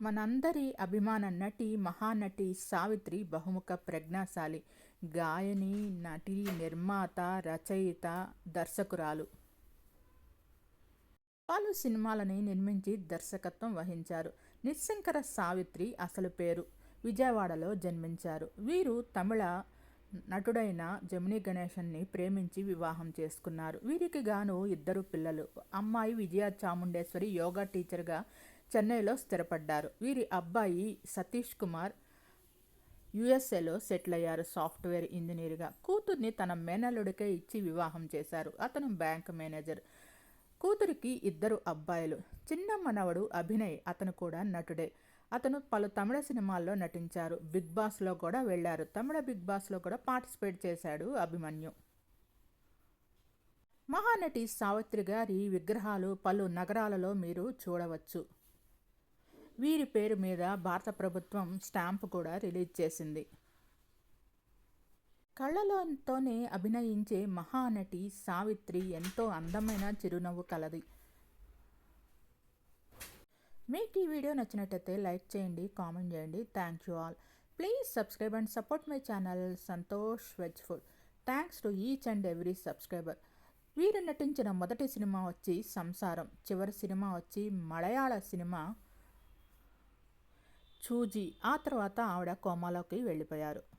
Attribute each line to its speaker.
Speaker 1: మనందరి అభిమాన నటి మహానటి సావిత్రి బహుముఖ ప్రజ్ఞాశాలి గాయని నటి నిర్మాత రచయిత దర్శకురాలు. పలు సినిమాలని నిర్మించి దర్శకత్వం వహించారు. నిశంకర సావిత్రి అసలు పేరు విజయవాడలో జన్మించారు. వీరు తమిళ నటుడైన జమినీ గణేశన్ని ప్రేమించి వివాహం చేసుకున్నారు. వీరికి గాను ఇద్దరు పిల్లలు. అమ్మాయి విజయ చాముండేశ్వరి యోగా టీచర్గా చెన్నైలో స్థిరపడ్డారు. వీరి అబ్బాయి సతీష్ కుమార్ యుఎస్ఏలో సెటిల్ అయ్యారు సాఫ్ట్వేర్ ఇంజనీర్గా. కూతుర్ని తన మేనల్లుడికే ఇచ్చి వివాహం చేశారు. అతను బ్యాంక్ మేనేజర్. కూతురికి ఇద్దరు అబ్బాయిలు. చిన్న మనవడు అభినయ్ అతను కూడా నటుడే. అతను పలు తమిళ సినిమాల్లో నటించారు. బిగ్ బాస్లో కూడా వెళ్ళారు. తమిళ బిగ్ బాస్లో కూడా పార్టిసిపేట్ చేశాడు అభిమన్యు. మహానటి సావిత్రి గారి విగ్రహాలు పలు నగరాలలో మీరు చూడవచ్చు. వీరి పేరు మీద భారత ప్రభుత్వం స్టాంపు కూడా రిలీజ్ చేసింది. కళ్ళలోతోనే అభినయించే మహానటి సావిత్రి ఎంతో అందమైన చిరునవ్వు కలది. మీకు ఈ వీడియో నచ్చినట్టయితే లైక్ చేయండి కామెంట్ చేయండి. Thank you all please subscribe and support my channel Santosh veg food thanks to each and every subscriber వీరు నటించిన మొదటి సినిమా వచ్చి సంసారం చివరి సినిమా వచ్చి మలయాళ సినిమా చూజీ ఆ తర్వాత ఆవిడ కోమాలోకి వెళ్ళిపోయారు.